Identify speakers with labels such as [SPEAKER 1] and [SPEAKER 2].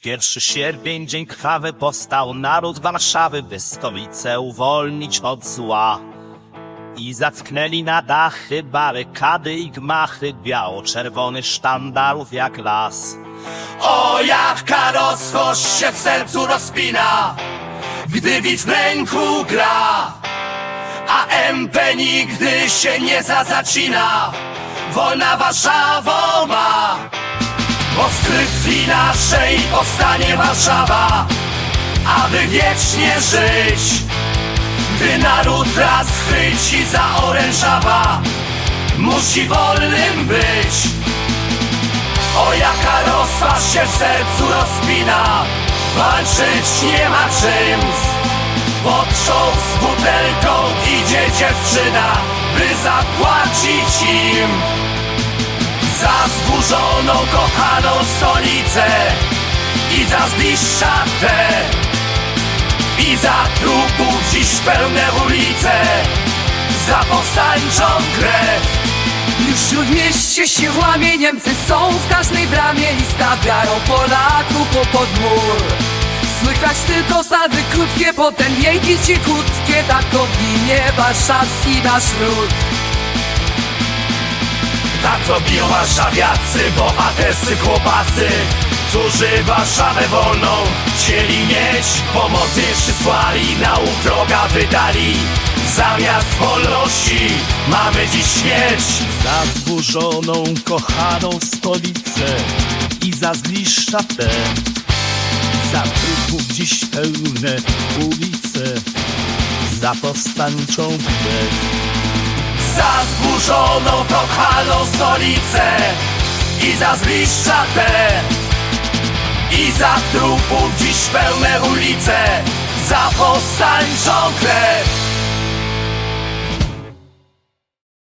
[SPEAKER 1] Pierwszy sierpień, dzień krwawy, powstał naród Warszawy, by stolicę uwolnić od zła. I zatknęli na dachy barykady i gmachy biało-czerwony sztandarów jak las. O, jaka rozkosz się w sercu rozpina, gdy widz w ręku gra, a MP nigdy się nie zazacina, wolna Warszawą ma. Z krwi naszej powstanie Warszawa, aby wiecznie żyć. Gdy naród raz chwyci za orężawa, musi wolnym być. O jaka rozpacz się w sercu rozpina, walczyć nie ma czym. Pod czołg z butelką idzie dziewczyna, by zapłacić im za zburzoną, kochaną stolicę i za zbliższa te i za trupów dziś pełne ulice za powstańczą krew.
[SPEAKER 2] Już śródmieście się łamie Niemcy są w każdej bramie I stawiają Polaków po podmur. Słychać tylko sady krótkie Potem jęki cichutkie Tak oginie warszawski nasz lud
[SPEAKER 1] Tak robią warszawiacy, bohaterscy chłopacy Którzy Warszawę wolną chcieli mieć. Pomocy przysłali, na wroga wydali. Zamiast wolności mamy dziś śmierć. Za zburzoną, kochaną stolicę I za zgliszcza te Za trupów dziś pełne ulice Za powstańczą krew za zburzoną, kochaną stolicę i za zbliższa te i za trupów dziś pełne ulice za powstańczą krew